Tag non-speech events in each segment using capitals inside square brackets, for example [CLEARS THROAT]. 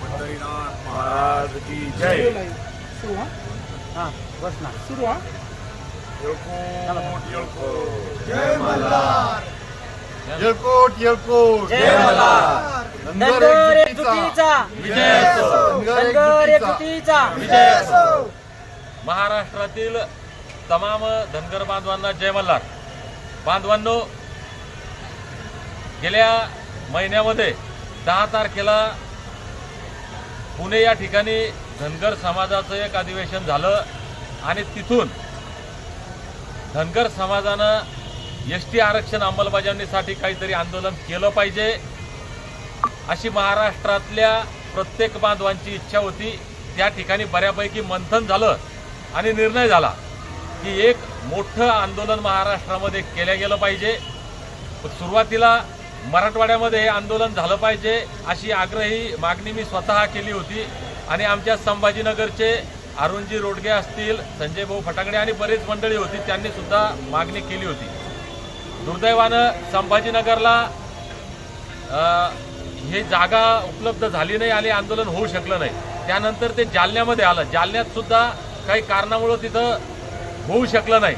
पंढरीनाथ महाराज की जय. सुरू हा? हा हा? येळकोट येळकोट. जय मल्हार. येळकोट येळकोट. जय मल्हार. धनगर धनगर एकजुटीचा. एकजुटीचा. विजय असो धनगर एकजुटीचा. विजय असो महाराष्ट्रातील तमाम धनगर बांधवांना जय मल्हार. बांधवांनो गेल्या महिन्यामध्ये दहा तारखेला पुणे या ठिकाणी धनगर समाजाचं एक अधिवेशन झालं आणि तिथून धनगर समाजानं एस टी आरक्षण अंमलबजावणीसाठी काहीतरी आंदोलन केलं पाहिजे अशी महाराष्ट्रातल्या प्रत्येक बांधवांची इच्छा होती. त्या ठिकाणी बऱ्यापैकी मंथन झालं आणि निर्णय झाला की एक मोठं आंदोलन महाराष्ट्रामध्ये केलं गेलं पाहिजे. सुरुवातीला मराठवाड्यामध्ये हे आंदोलन झालं पाहिजे अशी आग्रही मागणी मी स्वतः केली होती. आणि आमच्या संभाजीनगरचे अरुणजी रोडगे असतील संजय भाऊ फटाकडे आणि बरेच मंडळी होती त्यांनी सुद्धा मागणी केली होती. दुर्दैवानं संभाजीनगरला हे जागा उपलब्ध झाली नाही आणि आंदोलन होऊ शकलं नाही. त्यानंतर ते जालन्यामध्ये आलं. जालन्यात सुद्धा काही कारणामुळं तिथं होऊ शकलं नाही.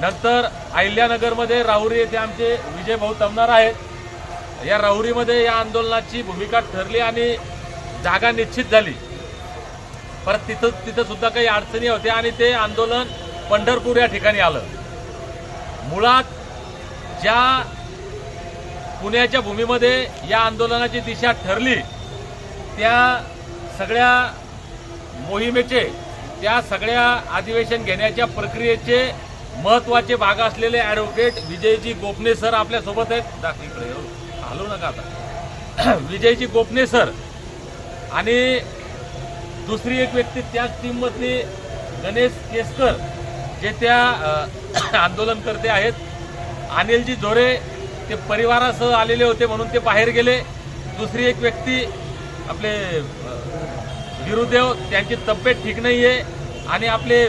नंतर अहिल्यानगरमध्ये राहुरी येथे आमचे विजय भाऊ तमणार आहेत. या राहुरीमध्ये या आंदोलनाची भूमिका ठरली आणि जागा निश्चित झाली. परत तिथं तिथं सुद्धा काही अडचणी होत्या आणि ते आंदोलन पंढरपूर या ठिकाणी आलं. मुळात ज्या पुण्याच्या भूमीमध्ये या आंदोलनाची दिशा ठरली त्या सगळ्या मोहिमेचे त्या सगळ्या अधिवेशन घेण्याच्या प्रक्रियेचे महत्त्वाचे भाग असलेले ॲडव्होकेट विजयजी गोपणे सर आपल्यासोबत आहेत. दाख इकडे हलवू नका आता. [CLEARS THROAT] विजयजी गोपने सर आणि दुसरी एक व्यक्ती त्याच टीममधली गणेश केसकर जे त्या [CLEARS THROAT] आंदोलनकर्ते आहेत. अनिलजी झोरे ते परिवारासह आलेले होते म्हणून ते बाहेर गेले. दुसरी एक व्यक्ती आपले गिरुदेव त्यांची तब्येत ठीक नाही आहे आणि आपले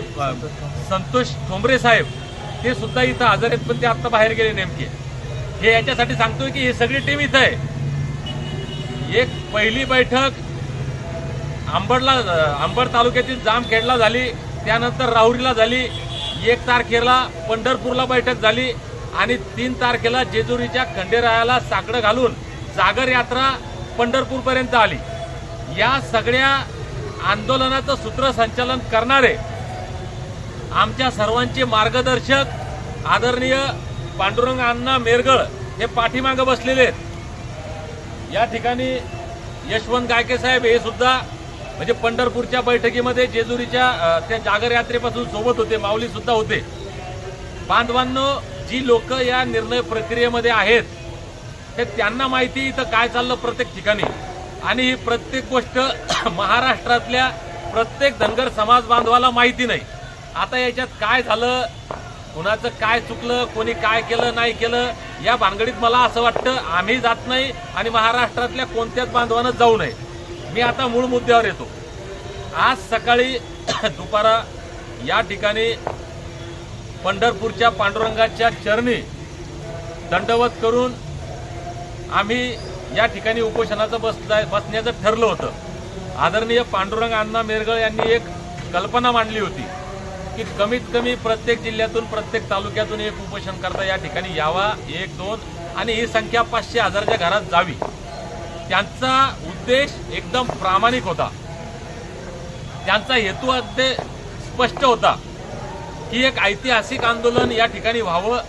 संतोष ठोंबरे साहेब ते सुद्धा इथं हजर आहेत पण ते आत्ता बाहेर गेले नेमके. हे याच्यासाठी सांगतोय की ही सगळी टीम इथं आहे. एक पहिली बैठक आंबडला आंबड तालुक्यातील जामखेडला झाली त्यानंतर राहुरीला झाली एक तारखेला पंढरपूरला बैठक झाली आणि तीन तारखेला जेजुरीच्या खंडेरायाला साकडं घालून जागर यात्रा पंढरपूरपर्यंत आली. या सगळ्या आंदोलनाचं सूत्रसंचालन करणारे आमच्या सर्वांचे मार्गदर्शक आदरणीय पांडुरंग अण्णा मेरगळ हे पाठीमागं बसलेले आहेत. या ठिकाणी यशवंत गायके साहेब हे सुद्धा म्हणजे पंढरपूरच्या बैठकीमध्ये जेजुरीच्या त्या जागर यात्रेपासून सोबत होते माऊली सुद्धा होते. बांधवांनो जी लोक या निर्णय प्रक्रियेमध्ये आहेत हे त्यांना माहिती इथं काय चाललं प्रत्येक ठिकाणी. आणि ही प्रत्येक गोष्ट [CLEARS THROAT] महाराष्ट्रातल्या प्रत्येक धनगर समाज बांधवाला माहिती नाही. आता याच्यात काय झालं कुणाचं काय चुकलं कोणी काय केलं नाही केलं या भानगडीत मला असं वाटतं आम्ही जात नाही आणि महाराष्ट्रातल्या कोणत्याच बांधवानं जाऊ नये. मी आता मूळ मुद्द्यावर येतो. आज सकाळी [CLEARS THROAT] दुपारा या ठिकाणी पंढरपूरच्या पांडुरंगाच्या चरणी दंडवत करून आम्ही या ठिकाणी उपोषणाचं बस बसण्याचं ठरलं होतं. आदरणीय पांडुरंग अण्णा मेरगळ यांनी एक कल्पना मांडली होती. की कमीत कमी प्रत्येक जिल्ह्यातून प्रत्येक तालुक्यातून एक उपोषण करता या ठिकाणी यावा एक दोन आणि ही संख्या पाचशे हजारच्या घरात जावी. त्यांचा उद्देश एकदम प्रामाणिक होता. त्यांचा हेतू अगदी स्पष्ट होता की एक ऐतिहासिक आंदोलन या ठिकाणी व्हावं.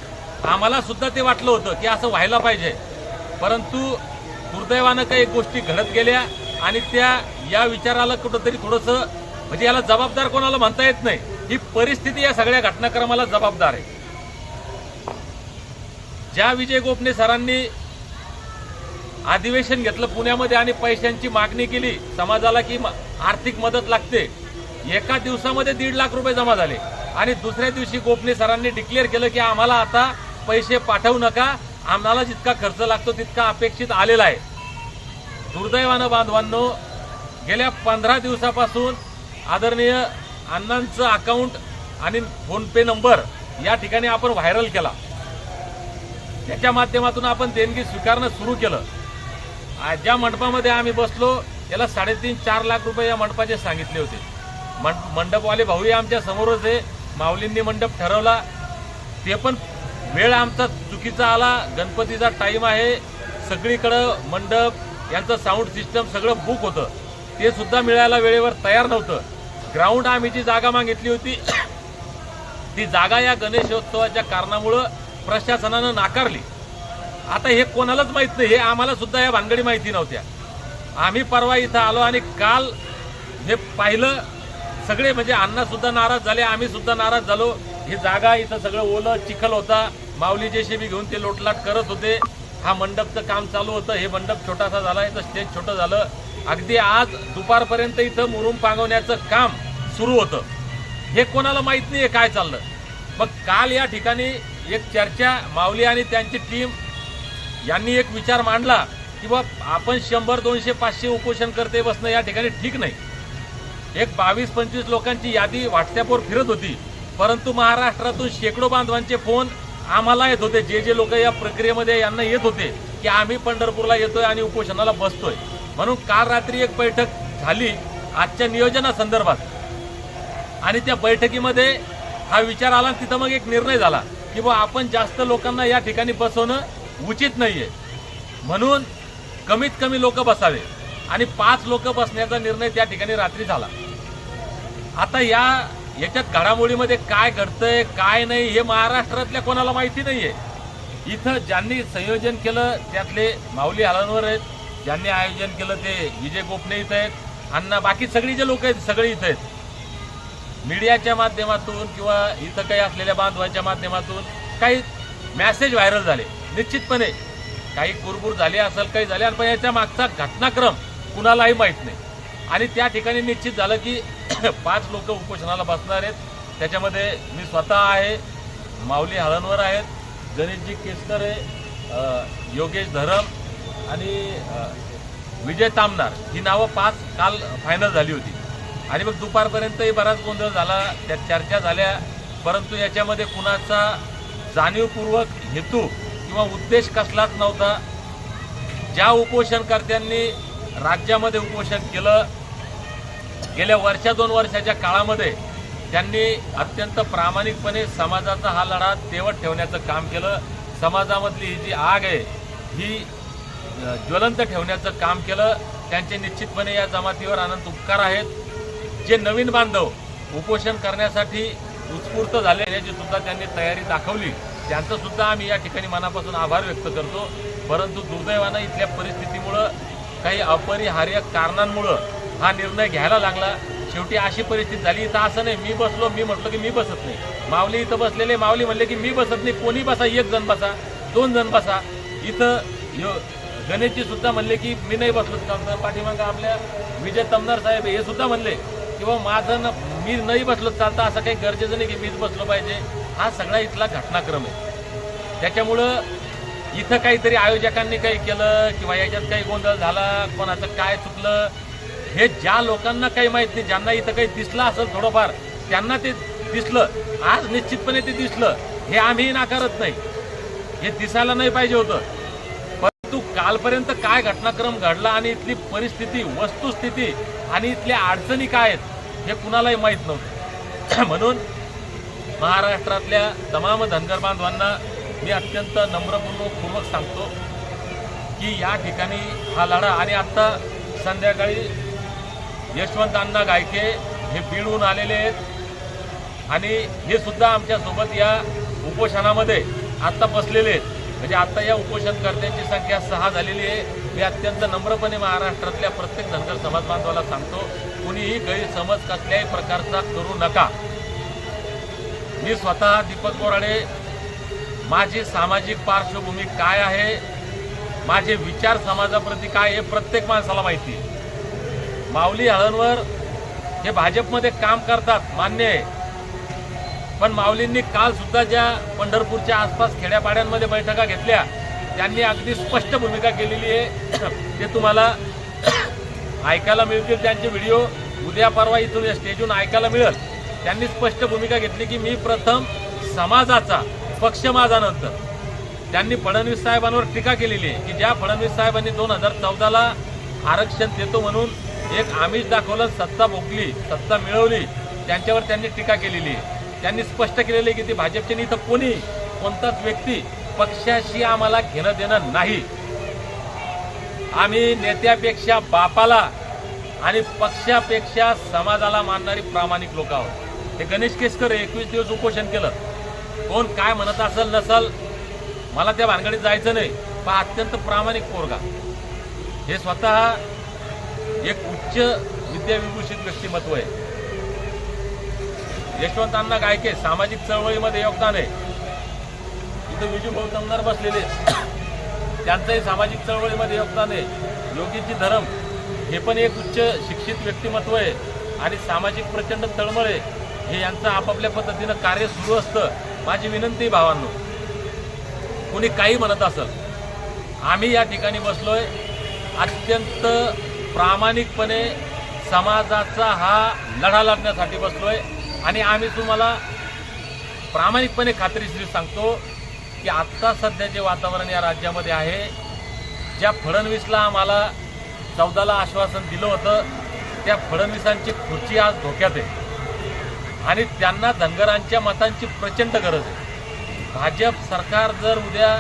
आम्हाला सुद्धा ते वाटलं होतं की असं व्हायला पाहिजे. परंतु दुर्दैवानं काही गोष्टी घडत गेल्या आणि त्या या विचाराला कुठंतरी थोडंसं म्हणजे याला जबाबदार कोणाला म्हणता येत नाही. ही परिस्थिती या सगळ्या घटनाक्रमाला जबाबदार आहे. ज्या विजय गोपने सरांनी अधिवेशन घेतलं पुण्यामध्ये आणि पैशांची मागणी केली समाजाला की म- आर्थिक मदत लागते एका दिवसामध्ये दीड लाख रुपये जमा झाले. आणि दुसऱ्या दिवशी गोपने सरांनी डिक्लेअर केलं की आम्हाला आता पैसे पाठवू नका आम्हाला जितका खर्च लागतो तितका अपेक्षित आलेला आहे. दुर्दैवानं बांधवांनो गेल्या पंधरा दिवसापासून आदरणीय अण्णांचं अकाउंट आणि फोनपे नंबर या ठिकाणी आपण व्हायरल केला. त्याच्या माध्यमातून आपण देणगी स्वीकारणं सुरू केलं. ज्या मंडपामध्ये आम्ही बसलो त्याला साडेतीन चार लाख रुपये या मंडपाचे सांगितले होते. मंड मंडपवाले भाऊही आमच्या समोरच आहे. माऊलींनी मंडप ठरवला. ते पण वेळ आमचा चुकीचा आला. गणपतीचा टाईम आहे. सगळीकडं मंडप यांचं साऊंड सिस्टम सगळं बुक होतं. ते सुद्धा मिळायला वेळेवर तयार नव्हतं. ग्राउंड आम्ही जी जागा मागितली होती [COUGHS] ती जागा या गणेशोत्सवाच्या कारणामुळं प्रशासनानं नाकारली. आता हे कोणालाच माहीत नाही हे आम्हाला सुद्धा या भानगडी माहिती नव्हत्या. आम्ही परवा इथं आलो आणि काल हे पाहिलं सगळे म्हणजे अण्णा सुद्धा नाराज झाले आम्ही सुद्धा नाराज झालो. ही जागा इथं सगळं ओलं चिखल होता. माऊली जेसीबी घेऊन ते लोटलाट करत होते. हा मंडपचं काम चालू होतं. हे मंडप छोटासा झाला. याचं स्टेज छोटं झालं. अगदी आज दुपारपर्यंत इथं मुरुम पांगवण्याचं काम सुरू होतं. हे कोणाला माहीत नाही आहे काय चाललं. मग काल या ठिकाणी एक चर्चा माऊली आणि त्यांची टीम यांनी एक विचार मांडला की बा आपण शंभर दोनशे पाचशे उपोषण करते बसणं या ठिकाणी ठीक नाही. एक बावीस पंचवीस लोकांची यादी व्हॉट्सॲपवर फिरत होती. परंतु महाराष्ट्रातून शेकडो बांधवांचे फोन आम्हाला येत होते. जे जे लोक या प्रक्रियेमध्ये यांना येत होते की आम्ही पंढरपूरला येतोय आणि उपोषणाला बसतोय. म्हणून काल रात्री एक बैठक झाली आजच्या नियोजनासंदर्भात. आणि त्या बैठकीमध्ये हा विचार आला आणि तिथं मग एक निर्णय झाला की बा आपण जास्त लोकांना या ठिकाणी बसवणं उचित नाहीये. म्हणून कमीत कमी लोक बसावे आणि पाच लोक बसण्याचा निर्णय त्या ठिकाणी रात्री झाला. आता या याच्यात घडामोडीमध्ये काय घडतंय काय नाही हे महाराष्ट्रातल्या कोणाला माहिती नाहीये. इथं ज्यांनी संयोजन केलं त्यातले माऊली हलनवर आहेत. ज्यांनी आयोजन केलं ते विजय गोपणे इथं आहेत. अण्णा बाकी सगळी जे लोक आहेत सगळे इथं आहेत. मीडियाच्या माध्यमातून किंवा इथं काही असलेल्या बांधवाच्या माध्यमातून काही मॅसेज व्हायरल झाले. निश्चितपणे काही कुरबुर झाली असेल काही झाले पण याच्या मागचा घटनाक्रम कुणालाही माहीत नाही. आणि त्या ठिकाणी निश्चित झालं की [LAUGHS] पाच लोक उपोषणाला बसणार आहेत. त्याच्यामध्ये मी स्वतः आहे माऊली हळणवर आहेत गणेशजी केसकर आहे योगेश धरम आणि विजय तामनार ही नावं पाच काल फायनल झाली होती. आणि मग दुपारपर्यंतही बराच गोंधळ झाला त्या चर्चा झाल्या. परंतु याच्यामध्ये कुणाचा जाणीवपूर्वक हेतू किंवा उद्देश कसलाच नव्हता. ज्या उपोषणकर्त्यांनी राज्यामध्ये उपोषण केलं गेल्या वर्षा दोन वर्षाच्या काळामध्ये त्यांनी अत्यंत प्रामाणिकपणे समाजाचा हा लढा तेवत ठेवण्याचं काम केलं. समाजामधली ही जी आग आहे ही ज्वलंत ठेवण्याचं काम केलं. त्यांचे निश्चितपणे या जमातीवर अनंत उपकार आहेत. जे नवीन बांधव उपोषण करण्यासाठी उत्स्फूर्त झाले याची सुद्धा त्यांनी तयारी दाखवली. त्यांचं सुद्धा आम्ही या ठिकाणी मनापासून आभार व्यक्त करतो. परंतु दुर्दैवानं इथल्या परिस्थितीमुळं काही अपरिहार्य कारणांमुळं हा निर्णय घ्यायला लागला. शेवटी अशी परिस्थिती झाली इथं असं नाही मी बसलो मी म्हटलं की मी बसत नाही. माऊली इथं बसलेले माऊली म्हणले की मी बसत नाही कोणी बसा एक जण बसा दोन जण बसा. इथं यो गणेशजी सुद्धा म्हणले की मी नाही बसलो तर पाठीमागं आपल्या विजय तमनार साहेब हे सुद्धा म्हणले की बाबा माझं मी नाही बसलो चालता चालतं असं काही गरजेचं नाही की मीच बसलो पाहिजे. हा सगळा इथला घटनाक्रम आहे. त्याच्यामुळं इथं काहीतरी आयोजकांनी काही केलं किंवा याच्यात काही गोंधळ झाला कोणाचं काय चुकलं हे ज्या लोकांना काही माहीत नाही ज्यांना इथं काही दिसलं असेल थोडंफार त्यांना ते दिसलं. आज निश्चितपणे ते दिसलं. हे आम्ही नाकारत नाही. हे दिसायला नाही पाहिजे होतं. परंतु कालपर्यंत काय घटनाक्रम घडला आणि इथली परिस्थिती वस्तुस्थिती आणि इथल्या अडचणी काय आहेत हे कुणालाही माहीत नव्हतं. [CLEARS THROAT] म्हणून महाराष्ट्रातल्या तमाम धनगर बांधवांना मी अत्यंत नम्रपूर्वकपूर्वक सांगतो की या ठिकाणी हा लढा आणि आत्ता संध्याकाळी यशवंत अण्णा गायके हे बीडहून आलेले आहेत. आणि हे सुद्धा आमच्यासोबत या उपोषणामध्ये आत्ता बसलेले आहेत. म्हणजे आत्ता या उपोषणकर्त्यांची संख्या सहा झालेली आहे. मी अत्यंत नम्रपणे महाराष्ट्रातल्या प्रत्येक धनगर समाज बांधवाला सांगतो कुणीही गैरसमज कसल्याही प्रकारचा करू नका. मी स्वतः दीपक बोराडे माझी सामाजिक पार्श्वभूमी काय आहे? माझे विचार समाजाप्रती काय हे प्रत्येक माणसाला माहिती आहे. माऊली हळणवर हे भाजपमध्ये काम करतात मान्य आहे. पण माऊलींनी काल सुद्धा ज्या पंढरपूरच्या आसपास खेड्यापाड्यांमध्ये बैठका घेतल्या त्यांनी अगदी स्पष्ट भूमिका केलेली आहे. [CLEARS THROAT] ते तुम्हाला [CLEARS THROAT] ऐकायला मिळतील त्यांचे व्हिडिओ. उद्या परवा इथून या स्टेजून ऐकायला मिळेल. त्यांनी स्पष्ट भूमिका घेतली की मी प्रथम समाजाचा पक्ष माझा नंतर त्यांनी फडणवीस साहेबांवर टीका केलेली आहे की ज्या फडणवीस साहेबांनी दोन हजार चौदाला आरक्षण देतो म्हणून एक आमिष दाखवलं सत्ता भोगली सत्ता मिळवली त्यांच्यावर त्यांनी टीका केलेली. आहे त्यांनी स्पष्ट केलेलं आहे की ती भाजपचे नाही तर कोणी कोणताच व्यक्ती पक्षाशी आम्हाला घेणं देणं नाही. आम्ही नेत्यापेक्षा बापाला आणि पक्षापेक्षा समाजाला मानणारी प्रामाणिक लोक आहोत. हे गणेश केसकर एकवीस दिवस उपोषण केलं. कोण काय म्हणत असेल नसल मला त्या भानगडीत जायचं नाही. पण अत्यंत प्रामाणिक पोरगा. हे स्वतः एक उच्च विद्याविभूषित व्यक्तिमत्व आहे. यशवंतांना गायके सामाजिक चळवळीमध्ये योगदान आहे. इथं विजू भाऊ दमदार बसलेले त्यांचंही सामाजिक चळवळीमध्ये योगदान आहे. योगीजी धरम हे पण एक उच्च शिक्षित व्यक्तिमत्व आहे. आणि सामाजिक प्रचंड तळमळ आहे. हे यांचं आपापल्या पद्धतीनं कार्य सुरू असतं. माझी विनंती भावांनो. कोणी काही म्हणत असेल आम्ही या ठिकाणी बसलोय. अत्यंत प्रामाणिकपणे समाजाचा हा लढा लढण्यासाठी बसलोय. आणि आम्ही तुम्हाला प्रामाणिकपणे खात्रीशीर सांगतो की आत्ता सध्या जे वातावरण या राज्यामध्ये आहे ज्या फडणवीसला आम्हाला चौदाला आश्वासन दिलं होतं त्या फडणवीसांची खुर्ची आज धोक्यात आहे. आणि त्यांना धनगरांच्या मतांची प्रचंड गरज आहे. भाजप सरकार जर उद्या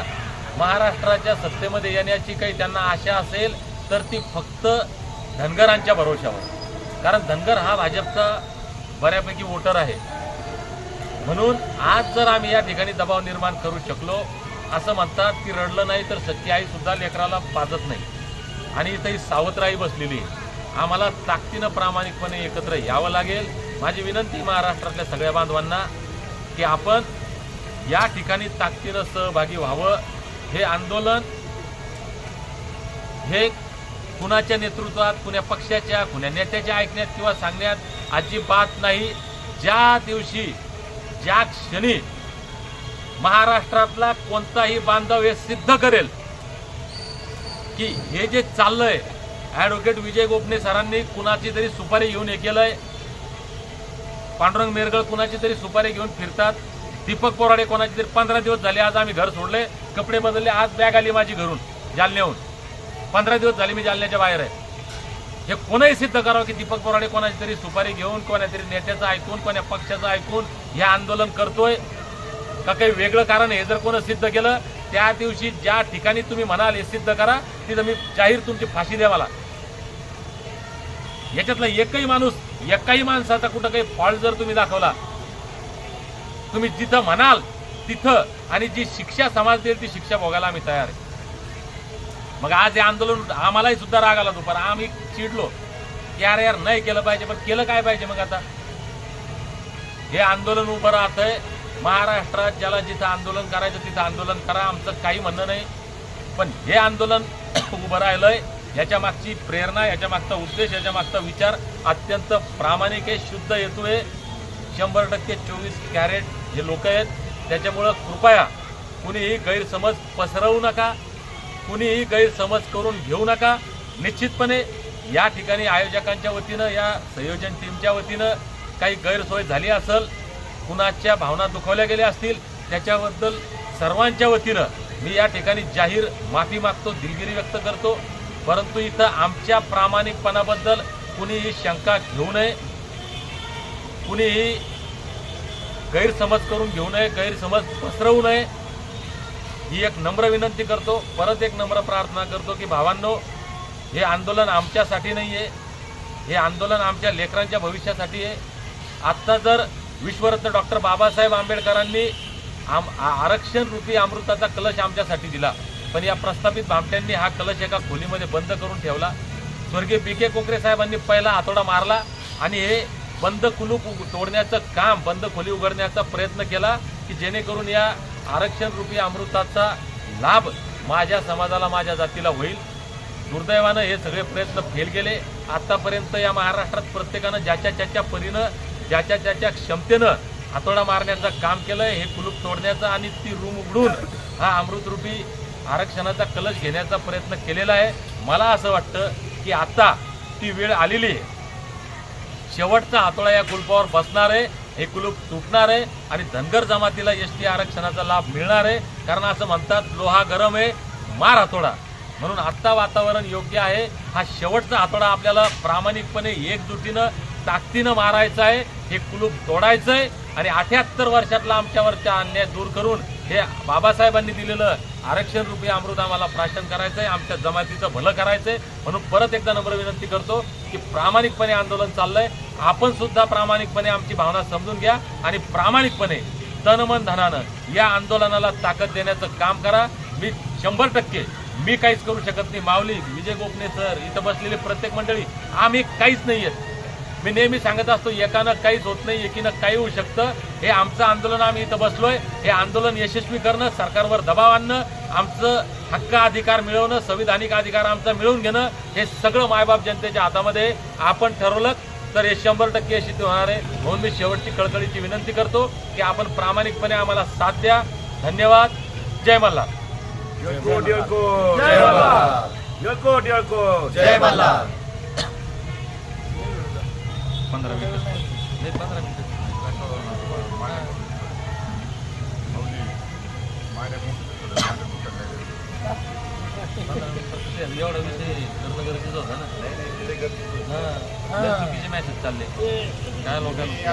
महाराष्ट्राच्या सत्तेमध्ये येण्याची काही त्यांना आशा असेल तर ती फक्त धनगरांच्या भरोशावर कारण धनगर हा भाजपचा बऱ्यापैकी वोटर आहे. म्हणून आज जर आम्ही या ठिकाणी दबाव निर्माण करू शकलो असं म्हणतात की रडलं नाही तर सच्ची आई सुद्धा लेकराला पाजत नाही. आणि इथं ही सावत्राई बसलेली आहे. आम्हाला ताकदीनं प्रामाणिकपणे एकत्र यावं लागेल. माझी विनंती महाराष्ट्रातल्या सगळ्या बांधवांना की आपण या ठिकाणी ताकदीनं सहभागी व्हावं. हे आंदोलन हे कुणाच्या नेतृत्वात कुण्या पक्षाच्या कुण्या नेत्याच्या ऐकण्यात किंवा सांगण्यात अजिबात नाही. ज्या दिवशी ज्या क्षणी महाराष्ट्रातला कोणताही बांधव हे सिद्ध करेल की हे जे चाललंय ॲडव्होकेट विजय गोपने सरांनी कुणाची तरी सुपारी घेऊन हे केलंय. पांडुरंग मेरगळ कुणाची तरी सुपारी घेऊन फिरतात. दीपक पोराडे कोणाची तरी पंधरा दिवस झाले आज आम्ही घर सोडले कपडे बदलले आज बॅग आली माझी घरून जालन्याहून. पंधरा दिवस झाले मी जालन्याच्या बाहेर आहे. हे कोणही सिद्ध करावं की दीपक बोराडे कोणाची तरी सुपारी घेऊन कोणातरी नेत्याचं ऐकून कोण्या पक्षाचं ऐकून हे आंदोलन करतोय. का काही वेगळं कारण हे जर कोण सिद्ध केलं त्या दिवशी ज्या ठिकाणी तुम्ही म्हणाल हे सिद्ध करा तिथं मी जाहीर तुमची फाशी द्या मला याच्यातला एकही माणूस एकाही माणसाचा कुठं काही फॉल्ट जर तुम्ही दाखवला तुम्ही जिथं म्हणाल तिथं आणि जी शिक्षा समाज देईल ती शिक्षा भोगायला आम्ही तयार आहे. मग आज हे आंदोलन आम्हालाही सुद्धा राग आला दुपार. आम्ही चिडलो. की यार यार नाही केलं पाहिजे पण केलं काय पाहिजे मग आता? हे आंदोलन उभं राहतंय. महाराष्ट्रात ज्याला जिथं आंदोलन करायचं तिथं आंदोलन करा. आमचं काही म्हणणं नाही. पण हे आंदोलन [COUGHS] उभं राहिलंय. याच्या मागची प्रेरणा याच्या मागचा उद्देश याच्या मागचा विचार अत्यंत प्रामाणिक आहे शुद्ध येतोय शंभर टक्के चोवीस कॅरेट जे लोक आहेत त्याच्यामुळं कृपया कुणीही गैरसमज पसरवू नका. कुणीही गैरसमज करून घेऊ नका. निश्चितपणे या ठिकाणी आयोजकांच्या वतीनं या संयोजन टीमच्या वतीनं काही गैरसोय झाली असेल कुणाच्या भावना दुखावल्या गेल्या असतील त्याच्याबद्दल सर्वांच्या वतीनं मी या ठिकाणी जाहीर माफी मागतो दिलगिरी व्यक्त करतो. परंतु इथं आमच्या प्रामाणिकपणाबद्दल कुणीही शंका घेऊ नये. कुणीही गैरसमज करून घेऊ नये गैरसमज पसरवू नये. ही एक नम्र विनंती करतो परत एक नम्र प्रार्थना करतो की भावांनो हे आंदोलन आमच्यासाठी नाही आहे हे आंदोलन आमच्या लेकरांच्या भविष्यासाठी आहे. आत्ता जर विश्वरत्न डॉक्टर बाबासाहेब आंबेडकरांनी आम आरक्षण रूपी अमृताचा कलश आमच्यासाठी दिला पण या प्रस्थापित भामट्यांनी हा कलश एका खोलीमध्ये बंद करून ठेवला. स्वर्गीय पी के कोकरे साहेबांनी पहिला हातोडा मारला आणि हे बंद कुलूप तोडण्याचं काम बंद खोली उघडण्याचा प्रयत्न केला की जेणेकरून या आरक्षण रूपी अमृताचा लाभ माझ्या समाजाला माझ्या जातीला होईल. दुर्दैवानं हे सगळे प्रयत्न फेल गेले. आतापर्यंत या महाराष्ट्रात प्रत्येकानं ज्याच्या ज्याच्या परीनं ज्याच्या ज्याच्या क्षमतेनं हातोडा मारण्याचं काम केलंय हे कुलूप तोडण्याचं आणि ती रूम उघडून हा अमृतरूपी आरक्षणाचा कलश घेण्याचा प्रयत्न केलेला आहे. मला असं वाटतं की आता ती वेळ आलेली आहे. शेवटचा हातोडा या कुलपावर बसणार आहे. हे कुलूप तुटणार आहे आणि धनगर जमातीला एस टी आरक्षणाचा लाभ मिळणार आहे. कारण असं म्हणतात लोहा गरम आहे मार हातोडा. म्हणून आत्ता वातावरण योग्य आहे. हा शेवटचा हातोडा आपल्याला प्रामाणिकपणे एकजुटीनं ताकदीनं मारायचा आहे. हे कुलूप तोडायचं आहे. आणि अठ्याहत्तर वर्षातला आमच्यावरच्या अन्याय दूर करून हे बाबासाहेबांनी दिलेलं आरक्षण रुपये अमृत आम्हाला प्राशन करायचं आहे आमच्या जमातीचं भलं करायचं आहे म्हणून परत एकदा नम्र विनंती करतो की प्रामाणिकपणे आंदोलन चाललंय. आपण सुद्धा प्रामाणिकपणे आमची भावना समजून घ्या आणि प्रामाणिकपणे तनमन धनानं या आंदोलनाला ताकद देण्याचं काम करा. मी शंभर टक्के मी काहीच करू शकत नाही. माऊली विजय गोपणे सर इथं बसलेले प्रत्येक मंडळी आम्ही काहीच नाही आहेत मी नेहमी सांगत असतो एकानं काहीच होत नाही एकीनं काही होऊ शकतं. हे आमचं आंदोलन आम्ही इथं बसलोय. हे आंदोलन यशस्वी करणं सरकारवर दबाव आणणं आमचं हक्क अधिकार मिळवणं संविधानिक अधिकार आमचा मिळवून घेणं हे सगळं मायबाप जनतेच्या हातामध्ये. आपण ठरवलं तर हे शंभर टक्के यशस्वी होणार आहे. म्हणून मी शेवटची कळकळीची विनंती करतो की आपण प्रामाणिकपणे आम्हाला साथ द्या. धन्यवाद. जय मल्हार. जय मल्हार येळकोट येळकोट जय मल्हार पंधरा मिनिटं नाही पंधरा मिनिटं एवढा विषय करणं गरजेचं होतं ना. हा. चुकीचे मॅसेज चालले. काय लोकांना?